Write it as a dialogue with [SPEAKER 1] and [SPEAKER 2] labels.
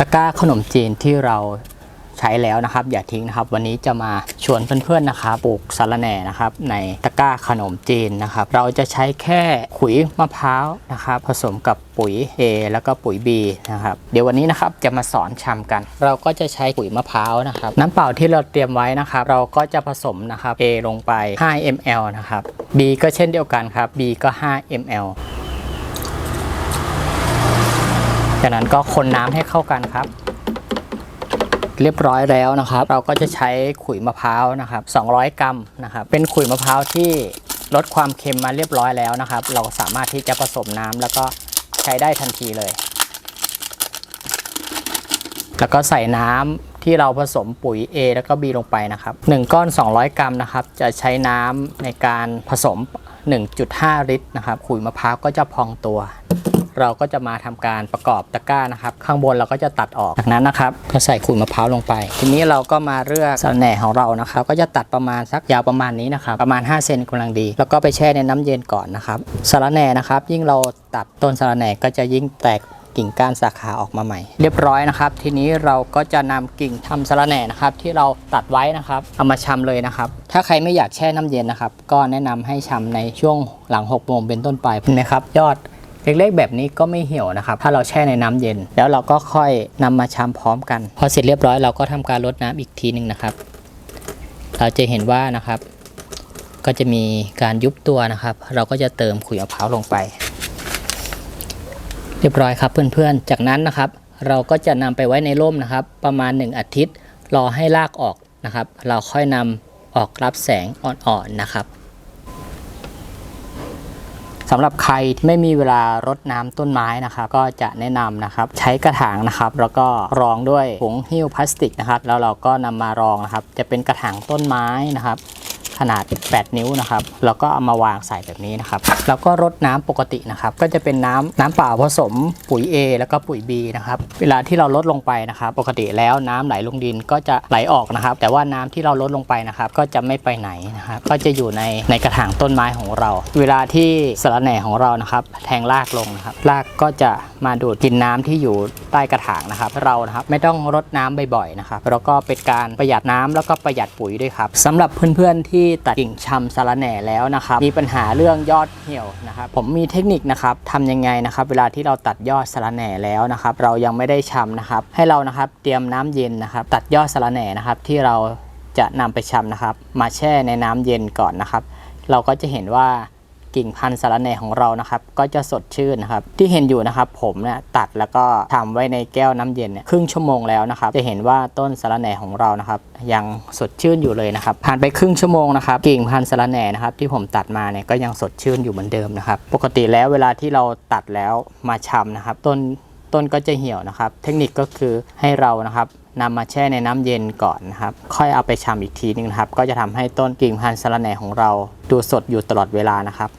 [SPEAKER 1] ตะกร้าขนมจีนที่เราใช้แล้วนะครับ อย่าทิ้งนะครับ วันนี้จะมาชวนเพื่อนๆนะครับปลูกสาระแหน่นะครับ ในตะกร้าขนมจีนนะครับ เราจะใช้แค่ขุยมะพร้าวนะครับ ผสมกับปุ๋ย A แล้วก็ปุ๋ย B นะครับ เดี๋ยววันนี้นะครับจะมาสอนชำกัน เราก็จะใช้ปุ๋ยมะพร้าวนะครับ น้ำเปล่าที่เราเตรียมไว้นะครับ เราก็จะผสมนะครับ A ลงไป 5 ml นะครับ B ก็เช่นเดียวกันครับ B ก็ 5 ml จากนั้นก็คนน้ำให้เข้ากันครับ เรียบร้อยแล้วนะครับ เราก็จะใช้ขุยมะพร้าวนะครับ 200 กรัมนะครับ เป็นขุยมะพร้าวที่ลดความเค็มมาเรียบร้อยแล้วนะครับ เราสามารถที่จะผสมน้ำแล้วก็ใช้ได้ทันทีเลย แล้วก็ใส่น้ำที่เราผสมปุ๋ย A แล้วก็ B ลงไปนะครับ 1 ก้อน 200 กรัมนะครับ จะใช้น้ำในการผสม 1.5 ลิตรนะครับขุยมะพร้าวก็จะพองตัว เราก็จะมาทำการประกอบตะกร้านะครับ ข้างบนเราก็จะตัดออกจากนั้นนะครับ ก็ใส่ขุยมะพร้าวลงไป ทีนี้เราก็มาเลือกสาระแหน่ของเรานะครับ ก็จะตัดประมาณสักยาวประมาณนี้นะครับ ประมาณ 5 เซนกำลังดี แล้วก็ไปแช่ในน้ำเย็นก่อนนะครับสาระแหน่นะครับ ยิ่งเราตัดต้นสาระแหน่ก็จะยิ่งแตกกิ่งก้านสาขาออกมาใหม่ เรียบร้อยนะครับ ทีนี้เราก็จะนำกิ่งทำสาระแหน่นะครับ ที่เราตัดไว้นะครับ เอามาชำเลยนะครับ ถ้าใครไม่อยากแช่น้ำเย็นนะครับ ก็แนะนำให้ชำในช่วงหลัง6โมงเป็นต้นไปเห็นไหมครับ ยอด เล็กๆแบบนี้ก็ไม่เหี่ยวนะครับ ถ้าเราแช่ในน้ำเย็น แล้วเราก็ค่อยนำมาชำพร้อมกัน พอเสร็จเรียบร้อยเราก็ทำการรดน้ำอีกทีหนึ่งนะครับ เราจะเห็นว่านะครับ ก็จะมีการยุบตัวนะครับ เราก็จะเติมขุยมะพร้าวลงไป เรียบร้อยครับเพื่อนๆ จากนั้นนะครับ เราก็จะนำไปไว้ในร่มนะครับ ประมาณ 1 อาทิตย์รอให้รากออกนะครับ เราค่อยนำออกรับแสงอ่อนๆนะครับ สำหรับใครที่ไม่มีเวลารดน้ำต้นไม้นะครับก็จะแนะนำนะครับใช้กระถางนะครับ แล้วก็รองด้วยผงหิ้วพลาสติกนะครับ แล้วเราก็นำมารองนะครับ จะเป็นกระถางต้นไม้นะครับ ขนาด 8 นิ้วนะครับ แล้วก็เอามาวางใส่แบบนี้นะครับ แล้วก็รดน้ำปกตินะครับ ก็จะเป็นน้ำน้ำเปล่าผสมปุ๋ย A แล้วก็ปุ๋ย B นะครับ เวลาที่เราลดลงไปนะครับ ปกติแล้วน้ำไหลลงดินก็จะไหลออกนะครับ แต่ว่าน้ำที่เราลดลงไปนะครับ ก็จะไม่ไปไหนนะครับ ก็จะอยู่ในในกระถางต้นไม้ของเรา เวลาที่สาระแหน่ของเรานะครับ แทงรากลงนะครับ รากก็จะมาดูดกินน้ำที่อยู่ ต้กระถางนะครับเรานะครับไม่ต้องรดน้ำบ่อยๆนะครับแล้วก็เป็นการประหยัดน้ำแล้วก็ประหยัดปุ๋ยด้วยครับสำหรับเพื่อนๆที่ตัดกิ่งชำสารแหน่แล้วนะครับมีปัญหาเรื่องยอดเหี่ยวนะครับผมมีเทคนิคนะครับทำยังไงนะครับเวลาที่เราตัดยอดสารแหน่แล้วนะครับเรายังไม่ได้ชำนะครับให้เรานะครับเตรียมน้ำเย็นนะครับตัดยอดสารแหน่นะครับที่เราจะนำไปชำนะครับ มาแช่ในน้ำเย็นก่อนนะครับ เราก็จะเห็นว่า กิ่งพันธุ์สารแหน่ของเรานะครับ ก็จะสดชื่นนะครับ ที่เห็นอยู่นะครับ ผมเนี่ยตัดแล้วก็ทำไว้ในแก้วน้ำเย็นเนี่ยครึ่งชั่วโมงแล้วนะครับ จะเห็นว่าต้นสารแหน่ของเรานะครับ ยังสดชื่นอยู่เลยนะครับ ผ่านไปครึ่งชั่วโมงนะครับ กิ่งพันธุ์สารแหน่นะครับ ที่ผมตัดมาเนี่ยก็ยังสดชื่นอยู่เหมือนเดิมนะครับ ปกติแล้วเวลาที่เราตัดแล้วมาชำนะครับ ต้นต้นก็จะเหี่ยวนะครับ เทคนิคก็คือให้เรานะครับนำมาแช่ในน้ำเย็นก่อนนะครับ ค่อยเอาไปชำอีกทีนึงนะครับ ก็จะทำให้ต้นกิ่งพันธุ์สะระแหน่ของเรา ดูสดอยู่ตลอดเวลานะครับ